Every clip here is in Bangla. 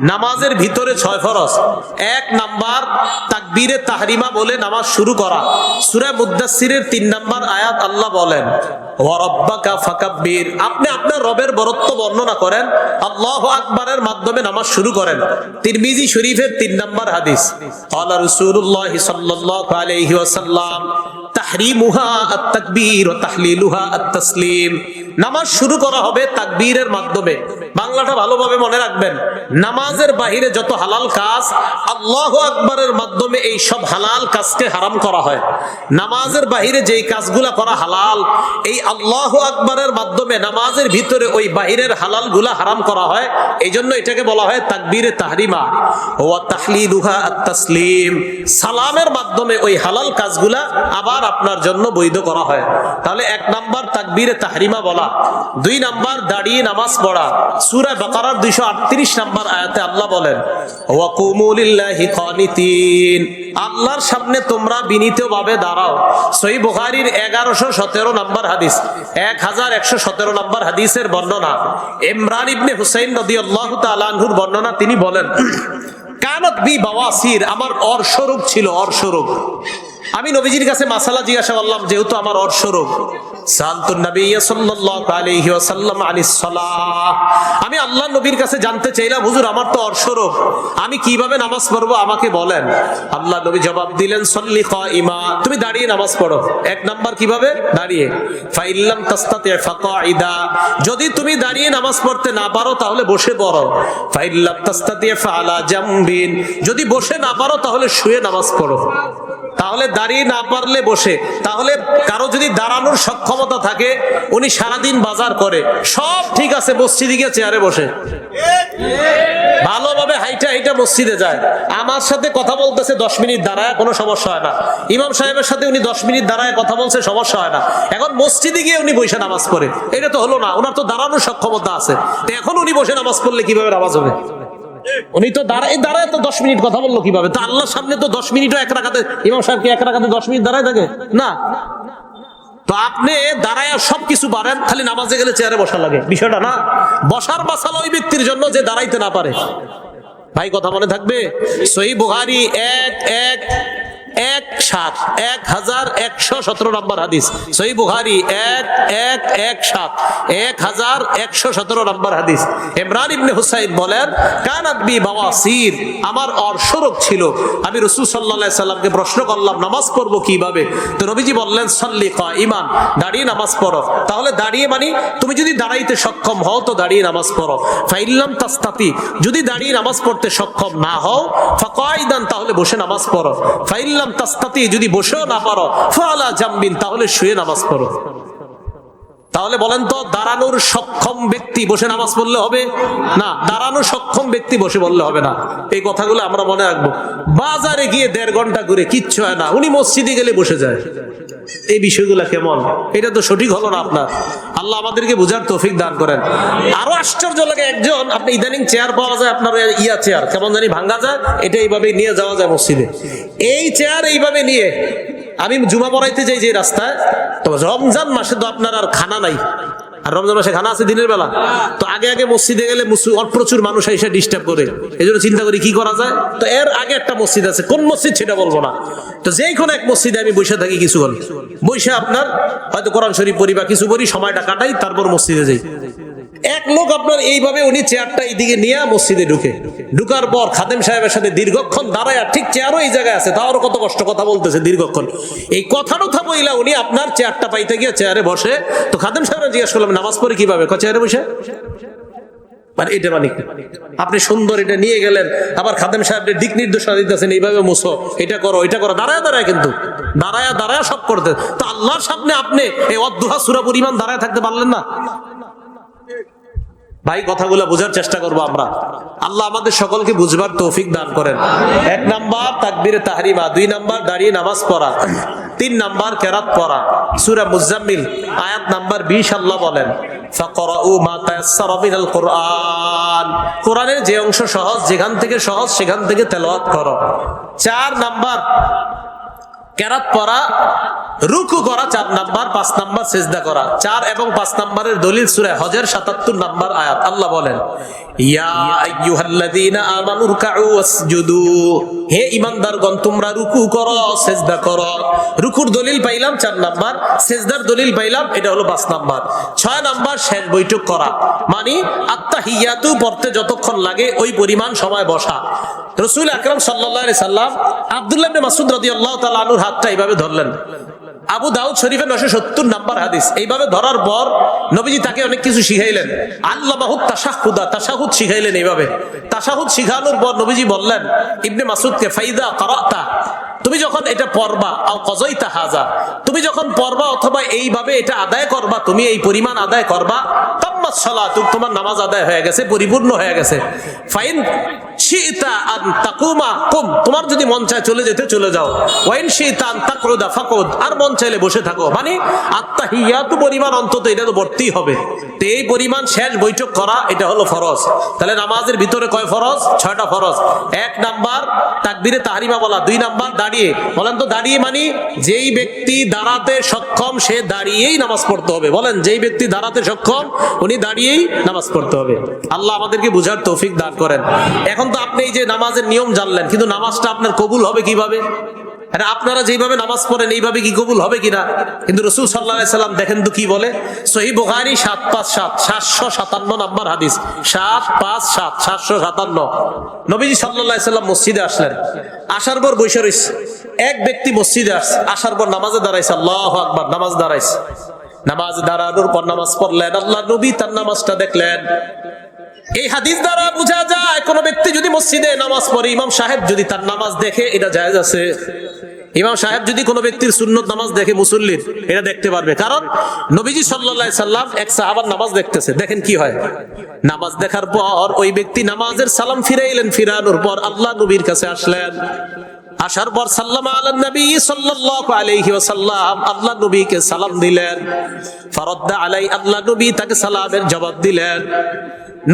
নামাজের ভিতরে ছয় ফরজ। এক নাম্বার তাকবীরে তাহরিমা বলে নামাজ শুরু করা। সূরা মুদাসসিরের তিন নাম্বার আয়াত আল্লাহ বলেন আপনি আপনার রবের বরত্ব বর্ণনা করেন, আল্লাহু আকবারের মাধ্যমে নামাজ শুরু করেন। তিরমিজি শরীফের তিন নাম্বার হাদিস, ক্বালা রাসূলুল্লাহ সাল্লাল্লাহু আলাইহি ওয়াসাল্লাম, তাহরিমুহা আত-তাকবীর ওয়া তাহলিলুহা আত-তাসলিম। নামাজ শুরু করা হবে তাকবীরের মাধ্যমে। বাংলাটা ভালোভাবে মনে রাখবেন। নামাজের বাহিরে যত হালাল কাজ, আল্লাহ আকবরের মাধ্যমে এই সব হালাল কাজকে হারাম করা হয়। নামাজের বাহিরে যেই কাজগুলা করা হালাল, এই আল্লাহ আকবরের মাধ্যমে নামাজের ভিতরে ওই বাহিরের হালালগুলা হারাম করা হয় এই জন্য এটাকে বলা হয় তাকবীরে তাহরিমা। ও তাহলিলুহা আত-তাসলিম। সালামের মাধ্যমে ওই হালাল কাজগুলা আবার আপনার জন্য বৈধ করা হয়। তাহলে এক নাম্বার তাকবীরে তাহরিমা বলা দুই নাম্বার দাঁড়িয়ে নামাজ পড়া। সূরা বাকারার 238 নাম্বার আয়াতে আল্লাহ বলেন আল্লাহর সামনে তোমরা বিনীতভাবে দাঁড়াও। সহিহ বুখারীর 1117 নাম্বার হাদিস 1117 নাম্বার হাদিসের বর্ণনা। ইমরান ইবনে হুসাইন রাদিয়াল্লাহু তাআলা আনহুর বর্ণনা, তিনি বলেন, কানত বি বাওয়াসির, আমার অর্শরোগ ছিল অর্শরোগ আমি নবীজির কাছে মাসালা জিজ্ঞাসা করলাম, যেহেতু আমার আনিস আমি আল্লাহ নবীর কাছে জানতে চাইলাম, হুজুর, আমার তো অর্শরোগ আমি কীভাবে নামাজ পড়ব, আমাকে বলেন? আল্লাহ নবী জবাব দিলেন, সল্লি কাইমা তুমি দাঁড়িয়ে নামাজ পড়ো। এক নাম্বার কীভাবে? দাঁড়িয়ে। ফাইল্লাম তাস্তাতি ফাকাইদা যদি তুমি দাঁড়িয়ে নামাজ পড়তে না পারো, তাহলে বসে পড়ো। ফাইল্লাম তাস্তাতি ফালা জামবিন, যদি বসে না পারো, তাহলে শুয়ে নামাজ পড়ো। তাহলে দাঁড়িয়ে না পারলে বসে। তাহলে কারও যদি দাঁড়ানোর সক্ষমতা থাকে, উনি সারাদিন বাজার করে। সব ঠিক আছে, মসজিদে গিয়ে চেয়ারে বসে। ভালোভাবে হাইটা হাইটা মসজিদে যায়। আমার সাথে কথা বলতেছে, দশ মিনিট দাঁড়ায়, কোনো সমস্যা হয় না। ইমাম সাহেবের সাথে উনি দশ মিনিট দাঁড়ায় কথা বলছে, সমস্যা হয় না। এখন মসজিদে গিয়ে উনি বসে নামাজ পড়ে। এটা তো হলো না, ওনার তো দাঁড়ানোর সক্ষমতা আছে। তো এখন উনি বসে নামাজ পড়লে কীভাবে নামাজ হবে? উনি তো দাঁড়ায় দাঁড়ায় তো দশ মিনিট কথা বলল কীভাবে? তা আল্লাহর সামনে তো দশ মিনিটও এক রাখাতে, ইমাম সাহেব কি এক রাখাতে দশ মিনিট দাঁড়ায় থাকে? না। তো আপনি দাঁড়ায় সবকিছু পারেন, খালি নামাজে গেলে চেয়ারে বসা লাগে। বিষয়টা না? বসার বাসাল ওই ব্যক্তির জন্য যে দাঁড়াইতে না পারে। ভাই, কথা মনে থাকবে? সহি বুহারি এক এক। এক সাত, এক হাজার একশো সতেরো নম্বর হাদিস। সহি বুহারি এক এক এক সাত, এক হাজার একশো সতেরো নম্বর হাদিস। ইমরান ইবনে হুসাইন বলেন আমার অর্শরোগ ছিল। আমি রসুল সাল্লাহ সাল্লামকে প্রশ্ন করলাম, নামাজ পড়ব কীভাবে? তো বললেন, সল্লি ইমান দাঁড়িয়ে নামাজ পড়ো তাহলে দাঁড়িয়ে মানি, তুমি যদি দাঁড়াইতে সক্ষম হও, তো দাঁড়িয়ে নামাজ পড়ো। ফাইল্লাম তাস্তাতি, যদি দাঁড়িয়ে নামাজ পড়তে সক্ষম না হও ফাকাইদান তাহলে বসে নামাজ পড়ো। ফাইল্লাম যদি বসেও না পারো ফালা জামবিন তাহলে শুয়ে নামাজ পড়ো। তাহলে বলেন তো, দাঁড়ানোর সক্ষম ব্যক্তি বসে নামাজ পড়লে হবে? না দাঁড়ানো সক্ষম ব্যক্তি বসে বললে হবে না। এই কথাগুলো আমরা মনে রাখব। বাজারে গিয়ে দেড় ঘণ্টা ঘুরে কিচ্ছু হয় না। উনি মসজিদে গেলে বসে যায়। এই বিষয়গুলো কেমন? এটা তো সঠিক হলো না আপনার। আল্লাহ আমাদেরকে বুঝার তৌফিক দান করেন। আরও আশ্চর্য লাগে একজন, আপনি ইদানিং চেয়ার পাওয়া যায়, আপনার ইয়া চেয়ার, কেমন জানি ভাঙ্গা যায়, এটা এইভাবে নিয়ে যাওয়া যায় মসজিদে। এই চেয়ার এইভাবে নিয়ে আমি জুমা পড়াইতে যাই যে রাস্তায়, তো রমজান মাসে তো আপনার আর খানা নাই। আর রমজান মাসে খানা আছে দিনের বেলা? তো আগে আগে মসজিদে গেলে প্রচুর মানুষ এসে ডিস্টার্ব করে। এই জন্য চিন্তা করি কি করা যায়? তো এর আগে একটা মসজিদ আছে। কোন মসজিদ সেটা বলব না। তো যেই কোনো এক মসজিদে আমি বসে থাকি কিছু বল বসে আপনার হয়তো কোরআন শরীফ পড়ি বা কিছু পড়ি, সময়টা কাটাই, তারপর মসজিদে যাই। এক লোক আপনার এইভাবে উনি চেয়ারটা এইদিকে নিয়ে মসজিদে ঢুকে। ঢুকার পর খাদেম সাহেবের সাথে দীর্ঘক্ষণ দাঁড়ায়, ঠিক চেয়ারও এই জায়গায় আছে, তাও কত কষ্ট কথা বলতেছে দীর্ঘক্ষণ। এই কথা কথা বইলা উনি আপনার চেয়ারটা পাইতে গিয়ে চেয়ারে বসে। তো খাদেম সাহেব জিজ্ঞেস করলাম নামাজ পড়ে কীভাবে? চেয়ারে বসে। মানে এটা মানে আপনি সুন্দর এটা নিয়ে গেলেন, আবার খাদেম সাহেব দিক নির্দেশনা দিতেছেন, এইভাবে মুসো এটা করো এটা করো। দাঁড়ায় দাঁড়ায় কিন্তু, দাঁড়ায় দাঁড়ায় সব করতে তো আল্লাহর সামনে আপনি এই অদ্দুহা সুরা পরিমাণ দাঁড়ায় থাকতে পারলেন না? ভাই, কথাগুলো বোঝার চেষ্টা করব আমরা। আল্লাহ আমাদের সকলকে বুঝবার তৌফিক দান করেন। এক নাম্বার তাকবিরে তাহরিমা, দুই নাম্বার দাঁড়িয়ে নামাজ পড়া, তিন নাম্বার কেরাত পড়া। সুরা মুজাম্মিল, আয়াত নাম্বার বিশ আল্লাহ বলেন কোরআনের যে অংশ সহজ, যেখান থেকে সহজ, সেখান থেকে তেলাওয়াত করো। চার নাম্বার কেরাত পড়া, রুকু করা, চার নাম্বার, পাঁচ নাম্বার সেজদা করা। চার এবং পাঁচ নাম্বারের দলিল সুরে হজের সাতাত্তর নাম্বার আয়াত। আল্লাহ বলেন চার নাম্বার। সেজদার দলিল পাইলাম, এটা হলো পাঁচ নাম্বার। ছয় নাম্বার, শেষ বৈঠক করা। মানে আত্তাহিয়াতু পড়তে যতক্ষণ লাগে, ওই পরিমাণ সময় বসা। রসুল আকরাম আলাইহি সাল্লাম, আব্দুল্লাহ তাআলা আনহুর হাতটা এইভাবে ধরলেন। আবু দাউদ শরীফের নশো সত্তর নাম্বার হাদিস। এইভাবে ধরার পর নবীজি তাকে অনেক কিছু শিখাইলেন। আল্লাহ বাহুদ তাসাহুদা তাসাহুদ শিখাইলেন এইভাবে। তাসাহুদ শিখানোর পর নবীজি বললেন, ইবনে মাসুদকে ফাইদা করাতা তুমি যখন এটা পড়বা কজইতা হাজা, তুমি যখন পড়বা অথবা এইভাবে এটা আদায় করবা, তুমি এই পরিমাণ আদায় করবা চাইলে বসে থাকো। মানে পরিমাণ অন্তত এটা তো হবে। এই পরিমাণ শেষ বৈঠক করা, এটা হলো ফরজ। তাহলে নামাজের ভিতরে কয় ফরজ? ছয়টা ফরজ। এক নাম্বার তাকবিরে তাহারিমা বলা, দুই নাম্বার দাঁড়িয়ে, বলেন তো দাঁড়িয়ে মানে যেই ব্যক্তি দাঁড়াতে সক্ষম, সে দাঁড়িয়েই নামাজ পড়তে হবে। বলেন, যেই ব্যক্তি দাঁড়াতে সক্ষম, উনি দাঁড়িয়েই নামাজ পড়তে হবে। আল্লাহ আমাদেরকে বুঝার তৌফিক দান করেন। এখন তো আপনি এই যে নামাজের নিয়ম জানলেন, কিন্তু নামাজটা আপনার কবুল হবে কীভাবে? আপনারা যেভাবে নামাজ পড়েন, এইভাবে কি কবুল হবে কিনা? কিন্তু রসুল সাল্লাহ সাল্লাম দেখেন তো কি বলে? সহি বোহারি সাত পাঁচ সাত, সাতশো সাতান্ন নাম্বার হাদিস। সাত পাঁচ সাত, সাতশো সাতান্ন। নবীজি সাল্লাহ সাল্লাম মসজিদে আসলেন। আসার পর বৈশা এক ব্যক্তি মসজিদে আসছে, আসার পর নামাজে দাঁড়াইছে, আল্লাহ আকবর, নামাজ দাঁড়াইছে। নামাজ দাঁড়ানোর পর নামাজ পড়লেন, আল্লাহ নবী তার নামাজটা দেখলেন। এই হাদিস দ্বারা বোঝা যায়, কোন ব্যক্তি যদি মসজিদে নামাজ পড়ে, ইমাম সাহেব যদি তার নামাজ দেখে, এটা জায়েজ আছে। ইমাম সাহেব যদি কোনো ব্যক্তির সুন্নত নামাজ দেখে, মুসল্লির, এটা দেখতে পারবে। কারণ নবীজি আলাইহি সাল্লাম এক সাহাবার নামাজ দেখতেছে। দেখেন কি হয়? নামাজ দেখার পর ওই ব্যক্তি নামাজের সালাম ফিরাইলেন, ফিরানোর পর আল্লাহ নবীর কাছে আসলেন। আসার পর সাল্লাম আলান নবী সাল্লাল্লাহু আলাইহি ওয়াসাল্লাম আল্লাহ নবীকে সালাম দিলেন। ফারাদ্দা আলাই, আল্লাহ নবী তাকে সালামের জবাব দিলেন।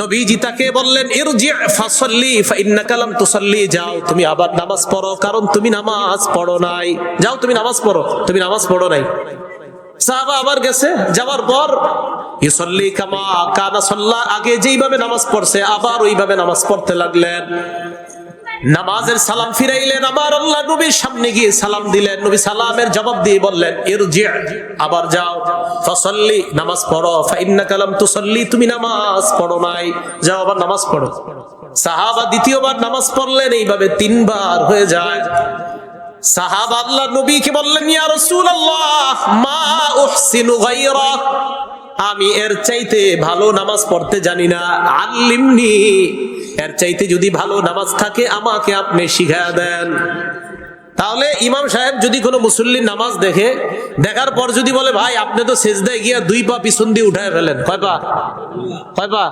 নবীজি তাকে বললেন, ইরজি ফাসাল্লি, ফাইন্নাকা লাম তুসাল্লি, যাও, তুমি আবার নামাজ পড়ো, কারণ তুমি নামাজ পড়ো নাই। যাও, তুমি নামাজ পড়ো, তুমি নামাজ পড়ো নাই। সাহাবা আবার গেছে, যাওয়ার পর ইসল্লি কামা কানা সাল্লা আগে যেইভাবে নামাজ পড়ছে, আবার ওইভাবে নামাজ পড়তে লাগলেন। নামাজের সালাম ফিরাইলেন, আবার আল্লাহ নবীর সামনে গিয়ে সালাম দিলেন। নবী সালামের জবাব দিয়ে বললেন, ইরজি, আবার যাও, ফাসাল্লি, নামাজ পড়ো, ফাইন্নাকা লাম তুসাল্লি, তুমি নামাজ পড়ো নাই। যাও আবার নামাজ পড়ো। সাহাবা দ্বিতীয়বার নামাজ পড়লেন, এইভাবে তিনবার হয়ে যায়। আল্লাহ বললেন আমি এর চাইতে ভালো নামাজ পড়তে জানি না। আল্লিমনি এর চাইতে যদি ভালো নামাজ থাকে, আমাকে আপনি শিখা দেন। তাহলে ইমাম সাহেব যদি কোনো মুসল্লির নামাজ দেখে, দেখার পর যদি বলে, ভাই, আপনি তো সেজদায় গিয়া দুই পা পিছন দিয়ে উঠায় ফেলেন। কয় পা? কয় পা?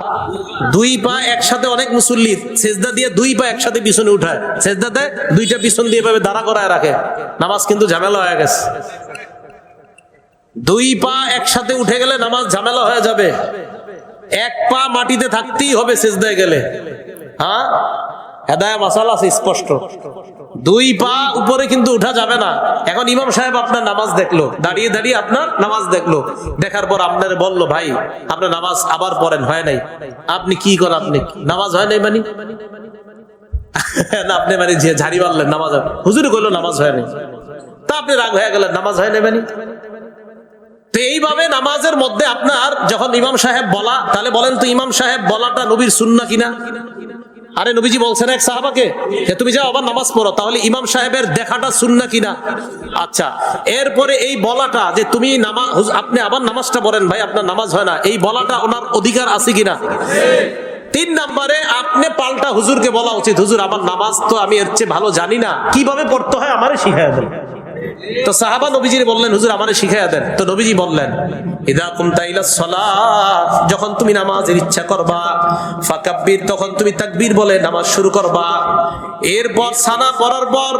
দুই পা একসাথে অনেক মুসল্লি সেজদা দিয়ে দুই পা একসাথে পিছনে উঠায়। সেজদা দেয় দুইটা পিছন দিয়ে এভাবে দাঁড়া করায় রাখে। নামাজ কিন্তু ঝামেলা হয়ে গেছে। দুই পা একসাথে উঠে গেলে নামাজ ঝামেলা হয়ে যাবে। এক পা মাটিতে থাকতেই হবে সেজদায় গেলে। হ্যাঁ? হেদায় মাসাল আছে, স্পষ্ট। দুই পা উপরে কিন্তু উঠা যাবে না। এখন ইমাম সাহেব আপনার নামাজ দেখল। দাঁড়িয়ে দাঁড়িয়ে আপনার নামাজ দেখল। দেখার পর আপনার বলল, ভাই, আপনার নামাজ আবার পড়েন, হয় নাই? আপনি কি করেন আপনি? নামাজ হয় নাই মানে? আপনি মানে যে ঝাড়ি মারলেন, নামাজ। হুজুর কইলো, নামাজ হয় নাই। তা আপনি রাগ হয়ে গেলেন, নামাজ হয় নাই মানে? তো এইভাবে নামাজের মধ্যে আপনার যখন ইমাম সাহেব বলা, তাহলে বলেন তো ইমাম সাহেব বলাটা নবীর সুন্না কিনা? আরে নবীজি বলছেন এক সাহাবাকে তুমি যাও আবার নামাজ পড়ো, তাহলে ইমাম সাহেবের দেখাটা সুন্না কিনা? আচ্ছা এরপরে এই বলাটা যে, তুমি নামাজ আপনি আবার নামাজটা পড়েন ভাই, আপনার নামাজ হয় না। এই বলাটা ওনার অধিকার আছে কিনা? তিন নম্বরে, আপনি পাল্টা হুজুরকে বলা উচিত। হুজুর, আমার নামাজ তো আমি এর চেয়ে ভালো জানি না। কীভাবে পড়তে হয় আমারে শিখাই দেন। তো সাহাবা নবীজির বললেন, হুজুর, আমারে শিখাইয়া দেন। তো নবীজি বললেন, ইদা কুমতাইলা যখন তুমি নামাজের ইচ্ছা করবা, ফাকাব্বির, তখন তুমি তাকবীর বলে নামাজ শুরু করবা। এরপর সানা পড়ার পর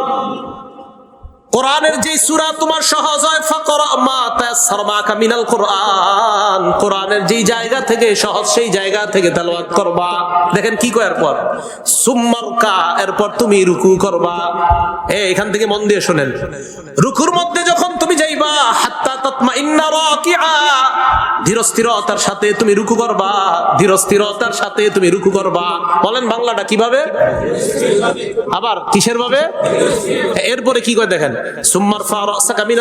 কোরআনের যে সুরা তোমার সহজ হয়, ফকর কোরআন। কোরআনের যেই জায়গা থেকে, সহজ সেই জায়গা থেকে তেলাওয়াত করবা। দেখেন কি কয় এরপর? সুম্মারকা এরপর তুমি রুকু করবা। এখান থেকে মন দিয়ে শুনেন। রুকুর মধ্যে যখন তুমি যাইবা ধীরস্থিরতার সাথে তুমি রুকু করবা। ধীরস্থিরতার সাথে তুমি রুকু করবা। বলেন বাংলাটা কীভাবে? আবার কিসের ভাবে এরপরে কি করে দেখেন? সুম্মার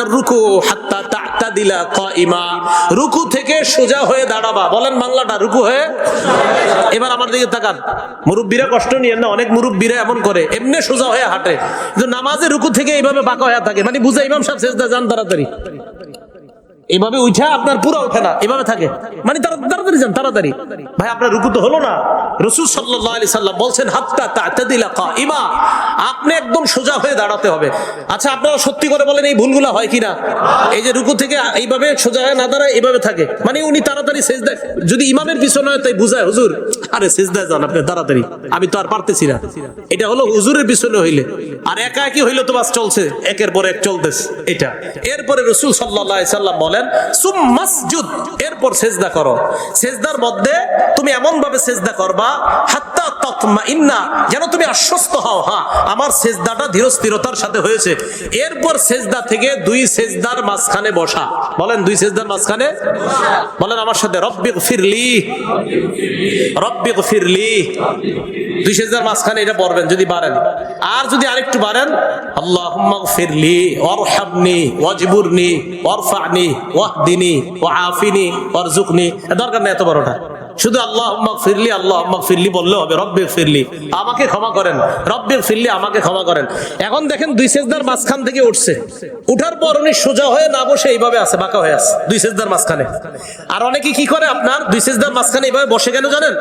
রুকু হাত্তা তা'তাদিলা কাইমা রুকু থেকে সোজা হয়ে দাঁড়াবা। বলেন বাংলাটা রুকু হয়ে। এবার আমার দিকে তাকান। মুরব্বীরা কষ্ট নিয়েন না, অনেক মুরব্বীরা এমন করে। এমনি সোজা হয়ে হাঁটে। কিন্তু নামাজে রুকু থেকে এইভাবে বাঁকা হয়ে থাকে। মানে বুঝা ইমাম সাহেব সেজদা যান তাড়াতাড়ি। এভাবে উঠা আপনার পুরো ওঠে না এভাবে থাকে। মানে তারা তাড়াতাড়ি যান তাড়াতাড়ি। ভাই আপনার রুকু তো হলো না। রসুল আলাইহি সাল্লাম বলছেন হাত্তা তা'তাদিলা কাইমা আপনি একদম সোজা হয়ে দাঁড়াতে হবে। আচ্ছা আপনারা সত্যি করে বলেন এই ভুলগুলো হয় কিনা? এই যে রুকু থেকে এইভাবে সোজা হয়ে না দাঁড়ায় এইভাবে থাকে। মানে উনি তাড়াতাড়ি সেজদা যদি ইমামের পিছনে হয় তাই বুঝায় হুজুর। আরে সেজদায় যান আপনি তাড়াতাড়ি। আমি তো আর পারতেছি না। এটা হলো হুজুরের পিছনে হইলে। আর একা একই হইলে তো বাস চলছে। একের পর এক চলতেছে। এটা। এরপরে রসুল আলাইহি সাল্লাম বলেন সুম মাসজুদ, এরপর সেজদা করো। সেজদার মধ্যে তুমি এমন ভাবে সেজদা করবা, হাত্তা তাতমাইন্না, যেন তুমি আশ্বস্ত হও। হ্যাঁ আমার সেজদাটা ধীরস্থিরতার সাথে হয়েছে। এরপর সেজদা থেকে দুই সেজদার মাঝখানে বসা। বলেন, দুই সেজদার মাঝখানে বলেন, আমার সাথে রব্বিক ফিরলি রব্বিক ফিরলি দুই সেজদার মাঝখানে এটা পড়বেন যদি পারেন আর যদি আরেকটু পারেন আল্লাহ ফিরলি ওয়ারহামনি, ওয়াজবুরনি ও ওয়াহদিনি অর ওয়ারজুকনি দরকার নেই এত বড়টা। শুধু আল্লাহ ফিরলি আল্লাহ ফিরলি বললে হবে, রব্বে ফিরলি আমাকে ক্ষমা করেন, রব্বে ফিরলি আমাকে ক্ষমা করেন। এখন দেখেন দুই সেজদার মাঝখান থেকে উঠছে। উঠার পর উনি সোজা হয়ে না বসে এইভাবে আছে, বাঁকা হয়ে আছে, দুই সেজদার মাঝখানে। আর অনেকে কি করে আপনার, দুই সেজদার মাঝখানে এইভাবে বসে কেন জানেন?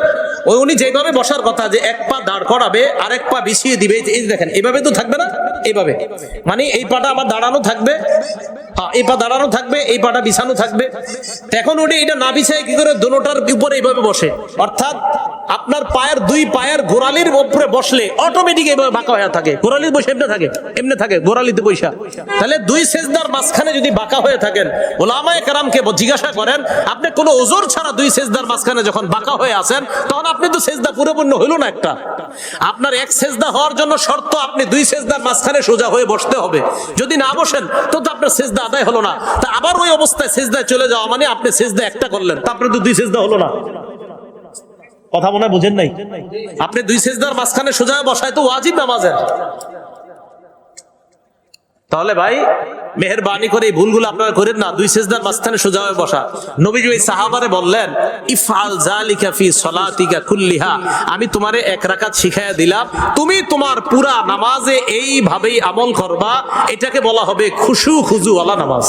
ওই উনি যেভাবে বসার কথা যে এক পা দাঁড় করাবে আর এক পা বিছিয়ে দিবে, এই দেখেন, এইভাবে তো থাকবে না? এইভাবে। মানে এই পাটা আমার দাঁড়ানো থাকবে। হ্যাঁ এই পা দাঁড়ানো থাকবে, এই পাটা বিছানো থাকবে। এখন উনি এটা না বিছায় কি করে দোনোটার উপরে এইভাবে বসে? অর্থাৎ আপনার পায়ের দুই পায়ের গোড়ালির উপরে বসলে অটোমেটিক এইভাবে বাঁকা হয়ে থাকে। গোড়ালির বসে এমনি থাকে এমনি থাকে, গোড়ালিতে বৈশা। তাহলে দুই সেজদার মাঝখানে যদি বাঁকা হয়ে থাকেন, ওলামায় কারামকে জিজ্ঞাসা করেন, আপনি কোনো ওজোর ছাড়া দুই সেজদার মাঝখানে যখন বাঁকা হয়ে আছেন, তখন আপনি তো সেজদা পরিপূর্ণ হইল না একটা। আপনার এক সেজদা হওয়ার জন্য শর্ত, আপনি দুই সেজদার মাঝখানে সোজা হয়ে বসতে হবে। যদি না বসেন, তো তো আপনার সেজদা আদায় হলো না। তা আবার ওই অবস্থায় সেজদায় চলে যাওয়া মানে আপনি সেজদা একটা করলেন তারপরে তো দুই সেজদা হলো না। কথা মনে বুঝেন নাই? আপনি দুই সেজদার মাঝখানে সোজা বসায় তো ওয়াজিব নামাজের। তাহলে ভাই, মেহরবানি করে এই ভুলগুলো আপনারা করেন না, দুই সেজদার মাঝখানে সোজা হয়ে বসা। নবীজি ওই সাহাবারে বললেন, ইফআল জালিকা ফি সলাতিকা কুল্লিহা। আমি তোমারে এক রাকাত শিখাইয়া দিলাম, তুমি তোমার পুরা নামাজে এইভাবেই আমল করবা। এটাকে বলা হবে খুশু খুজু ওয়ালা নামাজ।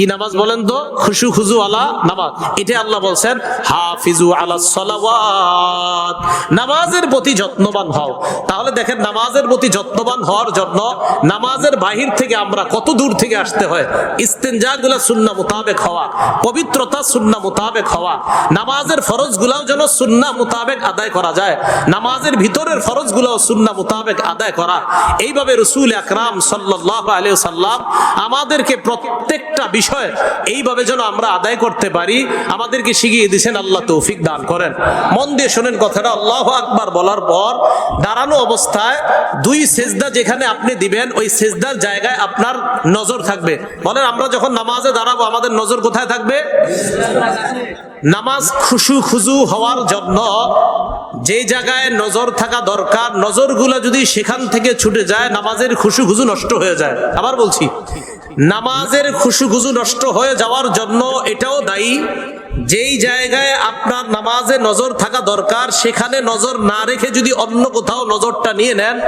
কি নামাজ বলেন তো? খুশু খুজু আলা নামাজ। এটা আল্লাহ বলছেন, হাফিজু আলা সালাওয়াত। নামাজের প্রতি যত্নবান হও। তাহলে দেখেন, নামাজের প্রতি যত্নবান হওয়ার জন্য নামাজের বাহির থেকে আমরা কত দূর থেকে আসতে হয়? ইস্তেঞ্জা গুলা সুন্না মোতাবেক হওয়া, পবিত্রতা সুন্না মোতাবেক হওয়া। নামাজের ফরজগুলাও যেন সুন্না মোতাবেক আদায় করা যায়। নামাজের ভিতরের ফরজ গুলাও সুন্না মোতাবেক আদায় করা। এইভাবে রসুল আকরাম সাল্লাহ আলিয়া সাল্লাম আমাদেরকে প্রত্যেকটা বিষয় এইভাবে যেন আমরা আদায় করতে পারি, আমাদেরকে শিখিয়ে দিয়েছেন আল্লাহ তৌফিক দান করেন। মন দিয়ে শোনেন কথাটা, আল্লাহ আকবার বলার পর দাঁড়ানো অবস্থায় দুই সেজদা যেখানে আপনি দিবেন, ওই সেজদার জায়গায় আপনার নজর থাকবে। বলেন, আমরা যখন নামাজে দাঁড়াবো, আমাদের নজর কোথায় থাকবে? নামাজ খুশু খুজু হওয়ার জন্য যে জায়গায় নজর থাকা দরকার, নজরগুলো যদি সেখান থেকে ছুটে যায়, নামাজের খুশু খুজু নষ্ট হয়ে যায়। আবার বলছি নামাজের খুশু খুজু নষ্ট হয়ে যাওয়ার জন্য এটাও দায়ী। যেই জায়গায় আপনার নামাজে নজর থাকা দরকার, সেখানে নজর না রেখে যদি অন্য কোথাও নজরটা নিয়ে নেন,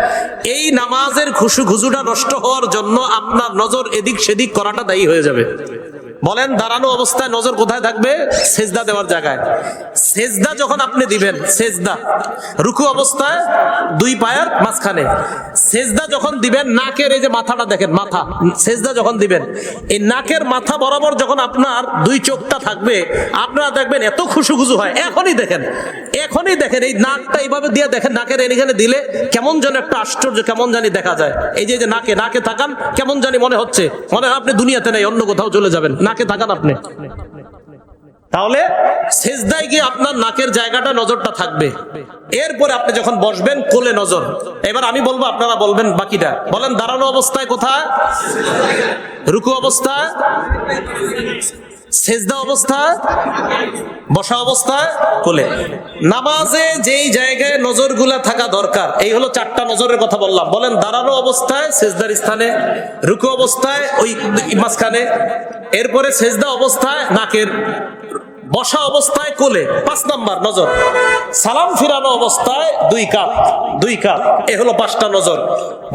এই নামাজের খুশু খুজুটা নষ্ট হওয়ার জন্য আপনার নজর এদিক সেদিক করাটা দায়ী হয়ে যাবে। বলেন, দাঁড়ানো অবস্থায় নজর কোথায় থাকবে? সেজদা দেওয়ার জায়গায়। সেজদা যখন আপনি দিবেন, সেজদা। রুকু অবস্থায় দুই পায়ের মাঝখানে। সেজদা যখন দিবেন, নাকের এই যে মাথাটা দেখেন, মাথা, সেজদা যখন দিবেন, এই নাকের মাথা বরাবর যখন আপনার দুই চোখটা থাকবে, আপনারা দেখবেন এত খুশু খুশু হয়। এখনই দেখেন এখনই দেখেন, এই নাকটা এইভাবে দিয়ে দেখেন, নাকের এখানে দিলে কেমন যেন একটা আশ্চর্য, কেমন জানি দেখা যায়। এই যে নাকে নাকে তাকান কেমন জানি মনে হচ্ছে, মনে হয় আপনি দুনিয়াতে নেই, অন্য কোথাও চলে যাবেন, নাকে তাকান আপনি। তাহলে সেজদায় গিয়ে আপনার নাকের জায়গাটা নজরটা থাকবে। এরপরে আপনি যখন বসবেন, কোলে নজর। এবার আমি বলব, আপনারা বলবেন বাকিটা। বলেন, দাঁড়ানো অবস্থায় কোথায়? রুকু অবস্থায়? সেজদা অবস্থা, বসা অবস্থা, কোলে। নামাজে যেই জায়গায় নজরগুলা থাকা দরকার, এই হলো চারটা নজরের কথা বললাম। বলেন, দাঁড়ানো অবস্থায়, সেজদার স্থানে, রুকু অবস্থায়, ওই মাঝখানে, এরপরে সেজদা অবস্থায়, নাকের বসা অবস্থায় কোলে, পাঁচ নাম্বার নজর। সালাম ফিরানো অবস্থায় দুই কাপ দুই কাপ, এ হলো পাঁচটা নজর।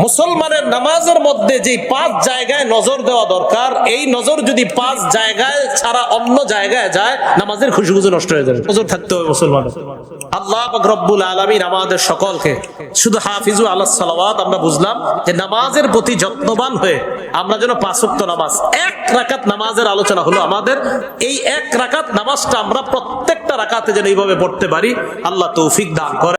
মুসলমানের নামাজের মধ্যে যে পাঁচ জায়গায় নজর দেওয়া দরকার, এই নজর যদি পাঁচ জায়গায় ছাড়া অন্য জায়গায় যায়, নামাজের খুশি খুশি নষ্ট হয়ে যাবে। নজর থাকতে হবে মুসলমানের। আল্লাহ রব্বুল আলামিন আমাদের সকলকে, শুধু হাফিজু আল্লাহ সালাওয়াত আমরা বুঝলাম যে নামাজের প্রতি যত্নবান হয়ে আমরা যেন পাঁচক্ত নামাজ, এক রাকাত নামাজের আলোচনা হলো আমাদের। এই এক রাকাত নামাজটা আমরা প্রত্যেকটা রাকাতে যেন এইভাবে পড়তে পারি আল্লাহ তৌফিক দান করে